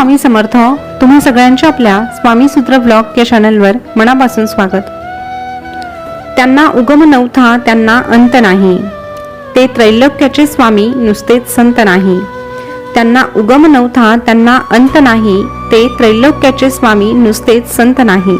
स्वामी समर्थ हो. तुम्हा सगळ्यांच्या आपल्या स्वामी सूत्र ब्लॉग या चॅनलवर मनापासून स्वागत. त्यांना उगम नव्हता त्यांना अंत नाही. ते त्रैलोक्याचे स्वामी नुसतेच संत नाही. त्यांना उगम नव्हता त्यांना अंत नाही. ते त्रैलोक्याचे स्वामी नुसतेच संत नाही.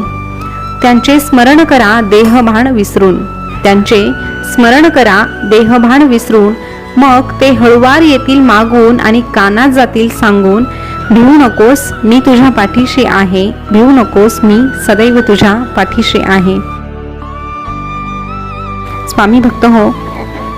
त्यांचे स्मरण करा देहभान विसरून. त्यांचे स्मरण करा देहभान विसरून. मग ते हळुवार येतील मागून आणि कानात जातील सांगून. भिवू नकोस मी तुझ्या पाठीशी आहे. भिवू नकोस मी सदैव तुझ्या पाठीशी आहे. स्वामी भक्त हो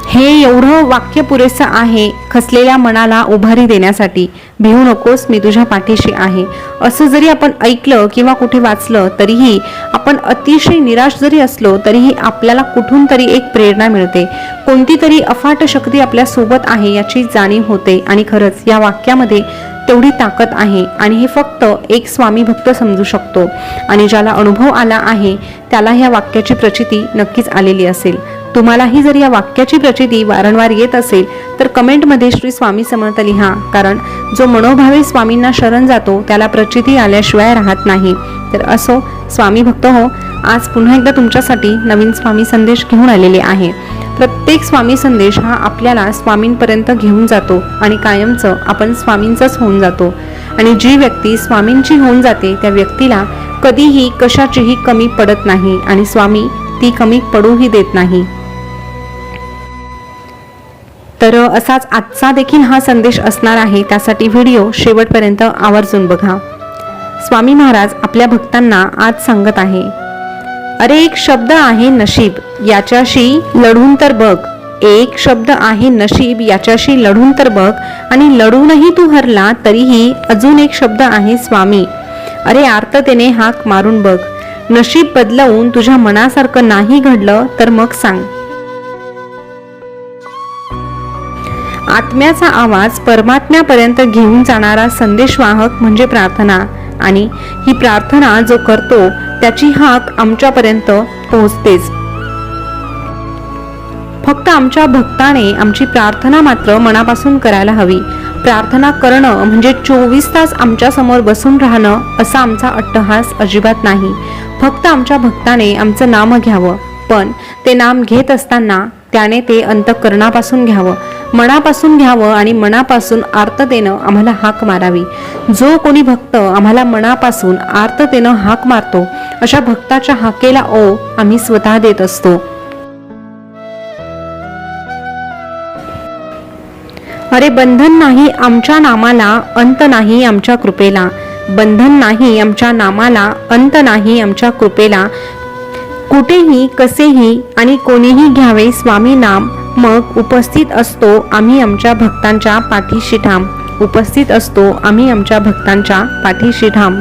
हे एवढं वाक्य पुरेसं आहे खसलेल्या मनाला उभारी देण्यासाठी. भिवू नकोस मी तुझ्या पाठीशी आहे. असं जरी आपण ऐकलं किंवा कुठे वाचलं तरीही आपण अतिशय निराश जरी असलो तरीही आपल्याला कुठून तरी एक प्रेरणा मिळते. कोणती तरी अफाट शक्ती आपल्यासोबत आहे याची जाणीव होते. आणि खरंच या वाक्यामध्ये तेवढी ताकद आहे आणि हे फक्त एक स्वामी भक्त समजू शकतो. आणि ज्याला अनुभव आला आहे त्याला ह्या वाक्याची प्रचिती नक्कीच आलेली असेल. तुम्हालाही जर या वाक्याची प्रचिती वारंवार येत असेल तर कमेंटमध्ये श्री स्वामी समर्थ लिहा कारण जो मनोभावे स्वामींना शरण जातो त्याला प्रचिती आल्याशिवाय राहत नाही. तर असो स्वामी भक्त हो आज पुन्हा एकदा तुमच्यासाठी नवीन स्वामी संदेश घेऊन आलेले आहे. प्रत्येक स्वामी संदेश हा आपल्याला स्वामींपर्यंत घेऊन जातो आणि कायमचं आपण स्वामींचाच होऊन जातो. आणि जी व्यक्ती स्वामींची होऊन जाते त्या व्यक्तीला कधीही कशाचीही कमी पडत नाही आणि स्वामी ती कमी पडूही देत नाही. तर असाच आजचा देखील हा संदेश असणार आहे. त्यासाठी व्हिडिओ शेवटपर्यंत आवर्जून बघा. स्वामी महाराज आपल्या भक्तांना आज सांगत आहे अरे एक शब्द आहे नशीब याच्याशी लढून तर बघ. एक शब्द आहे नशीब याच्याशी लढून तर बघ. आणि लढूनही तू हरला तरीही अजून एक शब्द आहे स्वामी. अरे आर्ततेने हाक मारून बघ. नशीब बदलवून तुझ्या मनासारखं नाही घडलं तर मग सांग. आत्म्याचा आवाज परमात्म्यापर्यंत घेऊन जाणारा संदेशवाहक म्हणजे प्रार्थना. आणि ही प्रार्थना जो करतो त्याची हाक आमच्यापर्यंत पोहोचतेच. फक्त आमच्या भक्ताने आमची प्रार्थना मात्र मनापासून करायला हवी. प्रार्थना करणं म्हणजे चोवीस तास आमच्यासमोर बसून राहणं असा आमचा अट्टहास अजिबात नाही. फक्त आमच्या भक्ताने आमचं नाम घ्यावं. पण ते नाम घेत असताना त्याने ते अंतकरणापासून घ्यावं. मनापासून घ्यावं आणि मनापासून आर्ततेनं आम्हाला हाक मारावी. जो कोणी भक्त आम्हाला मनापासून आर्ततेनं हाक मारतो अशा भक्ताच्या हाकेला ओ आम्ही स्वतः देत असतो. अरे बंधन नाही आमच्या नामाला अंत नाही आमच्या कृपेला. बंधन नाही आमच्या नामाला अंत नाही आमच्या कृपेला. कुठेही कसेही आणि कोणीही घ्यावे स्वामी नाम. मग उपस्थित असतो आम्ही आमच्या भक्तांच्या पाठीशी ठाम उपस्थित असतो आम्ही आमच्या भक्तांच्या पाठीशी ठाम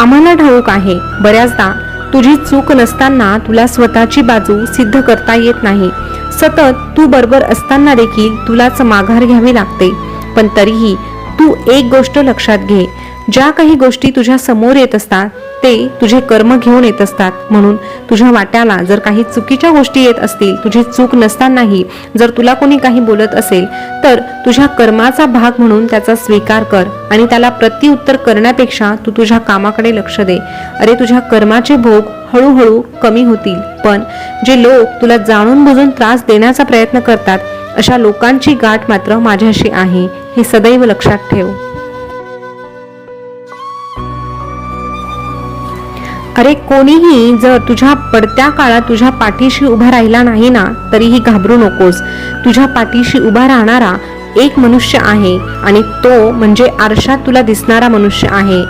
आम्हाला ठाऊक आहे बऱ्याचदा तुझी चूक नसताना तुला स्वतःची बाजू सिद्ध करता येत नाही. सतत तू बरोबर असताना देखील तुलाच माघार घ्यावी लागते. पण तरीही तू एक गोष्ट लक्षात घे ज्या काही गोष्टी तुझ्या समोर येत असतात ते तुझे कर्म घेऊन येत असतात. म्हणून तुझ्या वाट्याला जर काही चुकीच्या गोष्टी येत असतील तुझी चूक नसतानाही जर तुला कोणी काही बोलत असेल तर तुझ्या कर्माचा भाग म्हणून त्याचा स्वीकार कर आणि त्याला प्रत्युत्तर करण्यापेक्षा तू तुझ्या कामाकडे लक्ष दे. अरे तुझ्या कर्माचे भोग हळूहळू कमी होतील. पण जे लोक तुला जाणून बुजून त्रास देण्याचा प्रयत्न करतात अशा लोकांची गाठ मात्र माझ्याशी आहे हे सदैव लक्षात ठेव. अरे कोणीही जर तुझ्या पडत्या काळात तुझ्या पाठीशी उभा राहिला नाही ना तरीही घाबरू नकोस. तुझ्या पाठीशी उभा राहणारा एक मनुष्य आहे आणि तो म्हणजे आरशात तुला दिसणारा मनुष्य आहे.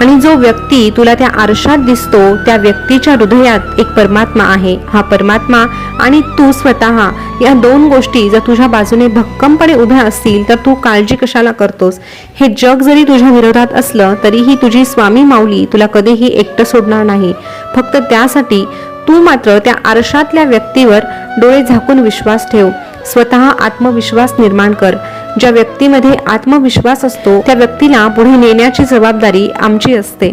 आणि जो व्यक्ती तुला त्या आरशात दिसतो त्या व्यक्तीच्या हृदयात एक परमात्मा आहे. हा परमात्मा आणि तू स्वतः या दोन गोष्टी जर तुझ्या बाजूने भक्कमपणे उभ्या असतील तर तू काळजी कशाला करतोस? हे जग जरी तुझ्या विरोधात असलं तरीही तुझी स्वामी माऊली तुला कधीही एकटं सोडणार नाही. फक्त त्यासाठी तू मात्र त्या आरशातल्या व्यक्तीवर डोळे झाकून विश्वास ठेव. स्वतः आत्मविश्वास निर्माण कर. ज्या व्यक्तीमध्ये आत्मविश्वास असतो त्या व्यक्तीला पुढे नेण्याची जबाबदारी आमची असते.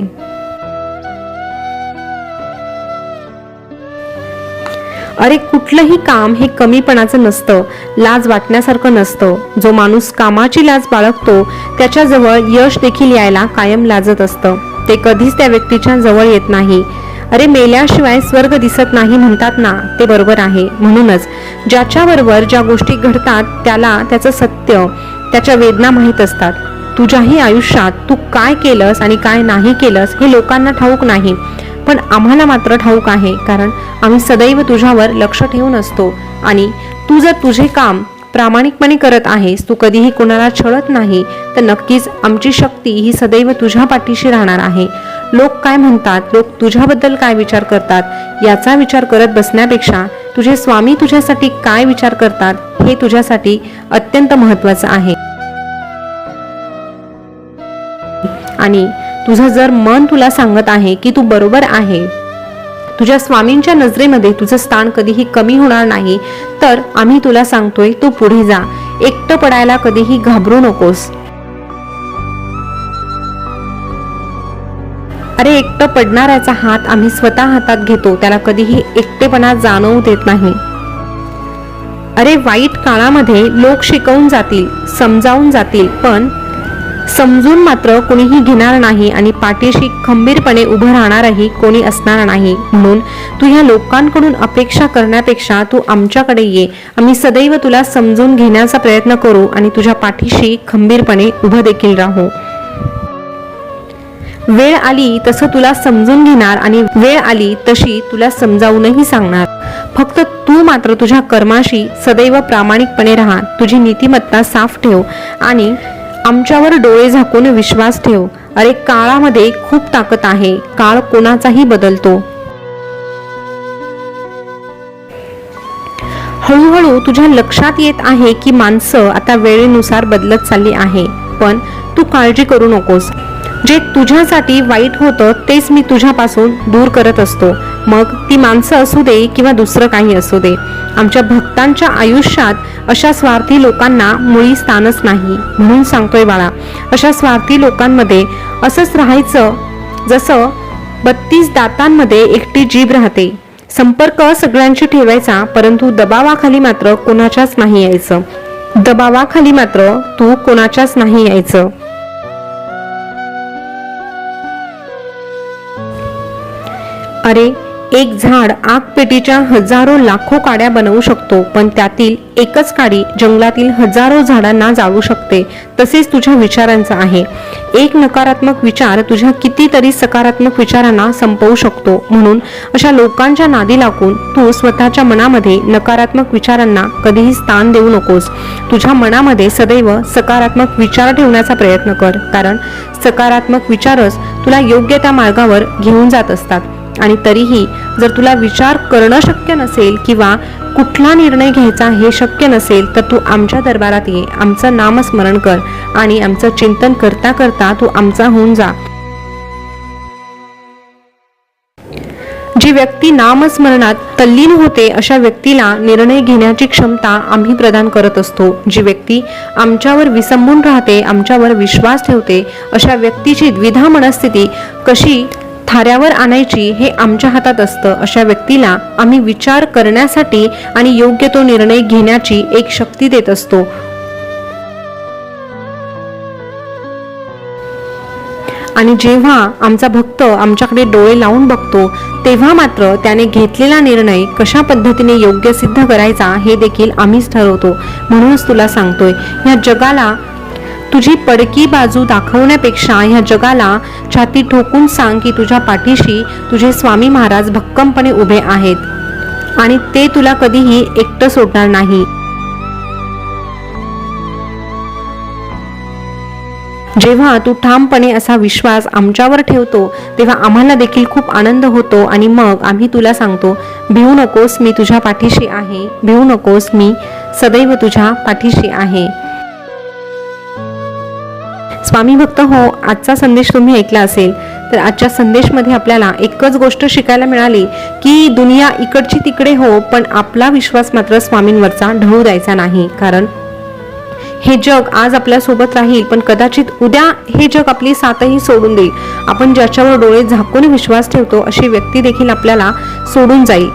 अरे कुठलंही काम हे कमीपणाचं नसतं लाज वाटण्यासारखं नसतं. जो माणूस कामाची लाज बाळगतो त्याच्याजवळ यश देखील यायला कायम लाजत असतं. ते कधीच त्या व्यक्तीच्या जवळ येत नाही. अरे मेल्याशिवाय स्वर्ग दिसत नाही म्हणतात ना ते बरोबर आहे. म्हणूनच ज्याच्याबरोबर ज्या गोष्टी घडतात त्याला त्याचं सत्य त्याच्या वेदना माहीत असतात. तुझ्याही आयुष्यात तू काय केलंस आणि काय नाही केलंस हे लोकांना ठाऊक नाही. पण आम्हाला मात्र ठाऊक आहे कारण आम्ही सदैव तुझ्यावर लक्ष ठेवून असतो. आणि तू जर तुझे काम प्रामाणिकपणे करत आहेस तू कधीही कोणाला छळत नाही तर नक्कीच आमची शक्ती ही सदैव तुझ्या पाठीशी राहणार आहे. लोक काय म्हणतात? लोक तुझ्याबद्दल काय विचार करतात? याचा विचार करत बसण्यापेक्षा तुझे स्वामी तुझ्यासाठी काय विचार करतात हे तुझ्यासाठी अत्यंत महत्त्वाचं आहे. आणि तुझं जर मन तुला सांगत आहे की तू बरोबर आहे तुझ्या स्वामींच्या नजरेमध्ये तुझं स्थान कधीही कमी होणार नाही तर आम्ही तुला सांगतोय तू पुढे जा. एकटं पडायला कधीही घाबरू नकोस. अरे एकटं पडणाऱ्याचा हात आम्ही स्वतः हातात घेतो त्याला कधीही एकटेपणा जाणवू देत नाही. अरे वाईट काळामध्ये लोक शिकवून जातील समजावून जातील पण समजून मात्र कोणीही घेणार नाही आणि पाठीशी खंबीरपणे उभं राहणारही कोणी असणार नाही. म्हणून तू ह्या लोकांकडून अपेक्षा करण्यापेक्षा तू आमच्याकडे ये. आम्ही सदैव तुला समजून घेण्याचा प्रयत्न करू आणि तुझ्या पाठीशी खंबीरपणे उभं देखील राहू. वेळ आली तसं तुला समजून घेणार आणि वेळ आली तशी तुला समजावूनही सांगणार. फक्त तू मात्र तुझ्या कर्माशी सदैव प्रामाणिकपणे राहा. तुझी नीतिमत्ता साफ ठेव आणि आमच्यावर डोळे झाकून विश्वास ठेव. अरे काळामध्ये खूप ताकद आहे. काळ कोणाचाही बदलतो. हळूहळू तुझ्या लक्षात येत आहे की माणसं आता वेळेनुसार बदलत चालली आहे. पण तू काळजी करू नकोस. जे तुझ्यासाठी वाईट होतं तेच मी तुझ्यापासून दूर करत असतो. मग ती माणसं असू दे किंवा दुसरं काही असू दे. आमच्या भक्तांच्या आयुष्यात अशा स्वार्थी लोकांना मुळी स्थानच नाही म्हणून सांगतोय बाळा. अशा स्वार्थी लोकांमध्ये असंच राहायचं जसं बत्तीस दातांमध्ये एकटी जीभ राहते. संपर्क सगळ्यांशी ठेवायचा परंतु दबावाखाली मात्र कोणाच्याच नाही यायचं. दबावाखाली मात्र तू कोणाच्याच नाही यायचं. अरे एक झाड आगपेटीच्या हजारो लाखो काड्या बनवू शकतो पण त्यातील एकच काडी जंगलातील हजारो झाडांना जाळू शकते तसेच तुझ्या विचारांचा आहे. एक नकारात्मक विचार तुझ्या कितीतरी सकारात्मक विचारांना संपवू शकतो म्हणून अशा लोकांच्या नादी लागून तू स्वतःच्या मनामध्ये नकारात्मक विचारांना कधीही स्थान देऊ नकोस. तुझ्या मनामध्ये सदैव सकारात्मक विचार ठेवण्याचा प्रयत्न कर कारण सकारात्मक विचारच तुला योग्य त्या मार्गावर घेऊन जात असतात. आणि तरीही जर तुला विचार करणं शक्य नसेल किंवा कुठला निर्णय घ्यायचा हे शक्य नसेल तर तू आमच्या दरबारात ये आमचं नामस्मरण कर आणि आमचं चिंतन करता करता तू आमचा होऊन जा. जी व्यक्ती नामस्मरणात तल्लीन होते अशा व्यक्तीला निर्णय घेण्याची क्षमता आम्ही प्रदान करत असतो. जी व्यक्ती आमच्यावर विसंबून राहते आमच्यावर विश्वास ठेवते अशा व्यक्तीची द्विधा मनस्थिती कशी थाऱ्यावर आणायची हे आमच्या हातात असतं. अशा व्यक्तीला आम्ही विचार करण्यासाठी आणि योग्य तो निर्णय घेण्याची एक शक्ती देत असतो. आणि जेव्हा आमचा भक्त आमच्याकडे डोळे लावून बघतो तेव्हा मात्र त्याने घेतलेला निर्णय कशा पद्धतीने योग्य सिद्ध करायचा हे देखील आम्हीच ठरवतो. म्हणूनच तुला सांगतोय या जगाला तुझी पडकी बाजू दाखवण्यापेक्षा ह्या जगाला छाती ठोकून सांग की तुझ्या पाठीशी तुझे स्वामी महाराज भक्कमपणे उभे आहेत. आणि ते तुला कधीही एकटं सोडणार नाही. जेव्हा तू ठामपणे असा विश्वास आमच्यावर ठेवतो तेव्हा आम्हाला देखील खूप आनंद होतो आणि मग आम्ही तुला सांगतो भिवू नकोस मी तुझ्या पाठीशी आहे. भिवू नकोस मी सदैव तुझ्या पाठीशी आहे. स्वामी भक्त हो आजचा संदेश तुम्ही ऐकला असेल तर आजच्या संदेशमध्ये आपल्याला एकच गोष्ट शिकायला मिळाली की दुनिया इकडची तिकडे हो पण आपला विश्वास मात्र स्वामींवरचा ढळू द्यायचा नाही. कारण हे जग आज आपल्यासोबत राहील पण कदाचित उद्या हे जग आपली साथही सोडून देईल. आपण ज्याच्यावर डोळे झाकून विश्वास ठेवतो अशी व्यक्ती देखील आपल्याला सोडून जाईल.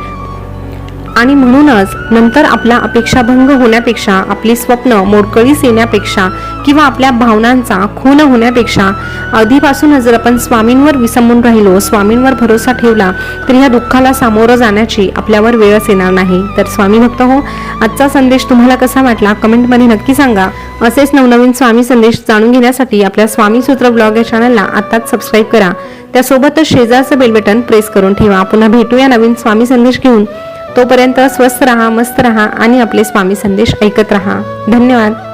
आणि म्हणूनच नंतर आपला अपेक्षाभंग होण्यापेक्षा आपली स्वप्न मोडकळीस येण्यापेक्षा किंवा आपल्या भावनांचा खून होण्यापेक्षा आधीपासूनच जर आपण स्वामींवर विसंबून राहिलो स्वामींवर भरोसा ठेवला तर ह्या दुःखाला सामोरं जाण्याची आपल्यावर वेळच येणार नाही. तर स्वामी भक्त हो आजचा संदेश तुम्हाला कसा वाटला? कमेंटमध्ये नक्की सांगा. असेच नवनवीन स्वामी संदेश जाणून घेण्यासाठी आपल्या स्वामी सूत्र ब्लॉग या चॅनलला आताच सबस्क्राईब करा. त्यासोबतच शेजारचं बेल बटन प्रेस करून ठेवा. पुन्हा भेटूया नवीन स्वामी संदेश घेऊन. तोपर्यंत स्वस्त रहा मस्त रहा आणि आपले स्वामी संदेश ऐकत रहा. धन्यवाद.